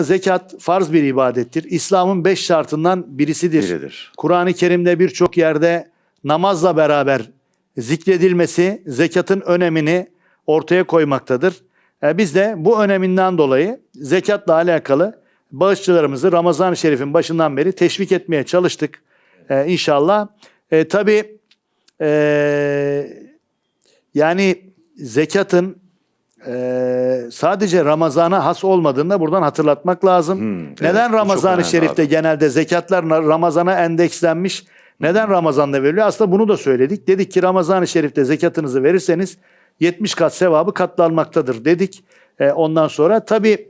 Zekat farz bir ibadettir. İslam'ın beş şartından birisidir. Biridir. Kur'an-ı Kerim'de birçok yerde namazla beraber zikredilmesi zekatın önemini ortaya koymaktadır. E, biz de bu öneminden dolayı zekatla alakalı bağışçılarımızı Ramazan-ı Şerif'in başından beri teşvik etmeye çalıştık e, inşallah. E, tabii e, yani zekatın e, sadece Ramazan'a has olmadığını da buradan hatırlatmak lazım. Hmm, evet, Neden çok Ramazan-ı Şerif'te abi. genelde zekatlar Ramazan'a endekslenmiş? Neden Ramazan'da veriliyor? Aslında bunu da söyledik. Dedik ki Ramazan-ı Şerif'te zekatınızı verirseniz 70 kat sevabı katlanmaktadır dedik. E, ondan sonra tabii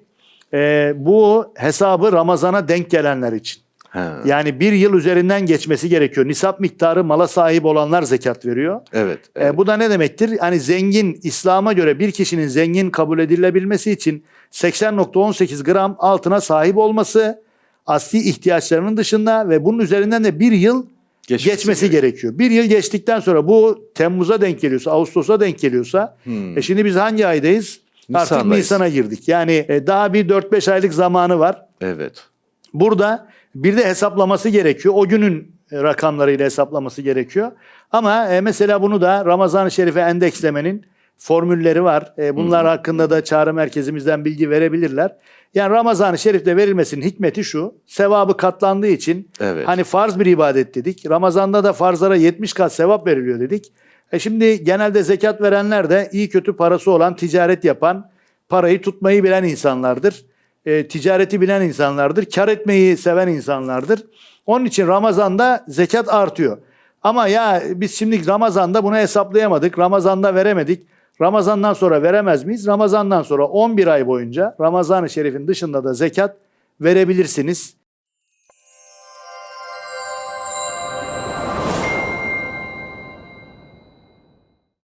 e, bu hesabı Ramazan'a denk gelenler için. Ha, Yani bir yıl üzerinden geçmesi gerekiyor. Nisap miktarı mala sahip olanlar zekat veriyor. evet. E, evet. bu da ne demektir? Hani zengin, İslam'a göre bir kişinin zengin kabul edilebilmesi için 80.18 gram altına sahip olması asli ihtiyaçlarının dışında ve bunun üzerinden de bir yıl Geçmesi geçmesi gerekiyor. Bir yıl geçtikten sonra bu Temmuz'a denk geliyorsa, Ağustos'a denk geliyorsa Hmm. e şimdi biz hangi aydayız? Artık Nisan'dayız. Nisan'a girdik. Yani e, daha bir 4-5 aylık zamanı var. Evet. Burada bir de hesaplaması gerekiyor. O günün e, rakamlarıyla hesaplaması gerekiyor. Ama e, mesela bunu da Ramazan-ı Şerif'e endekslemenin formülleri var. E, bunlar hakkında da çağrı merkezimizden bilgi verebilirler. Yani Ramazan-ı Şerif'te verilmesinin hikmeti şu. Sevabı katlandığı için Evet. hani farz bir ibadet dedik. Ramazan'da da farzlara 70 kat sevap veriliyor dedik. E şimdi genelde zekat verenler de iyi kötü parası olan, ticaret yapan, parayı tutmayı bilen insanlardır. E, ticareti bilen insanlardır. Kar etmeyi seven insanlardır. Onun için Ramazan'da zekat artıyor. Ama ya biz şimdi Ramazan'da bunu hesaplayamadık. Ramazan'da veremedik. Ramazan'dan sonra veremez miyiz? Ramazan'dan sonra 11 ay boyunca Ramazan-ı Şerif'in dışında da zekat verebilirsiniz.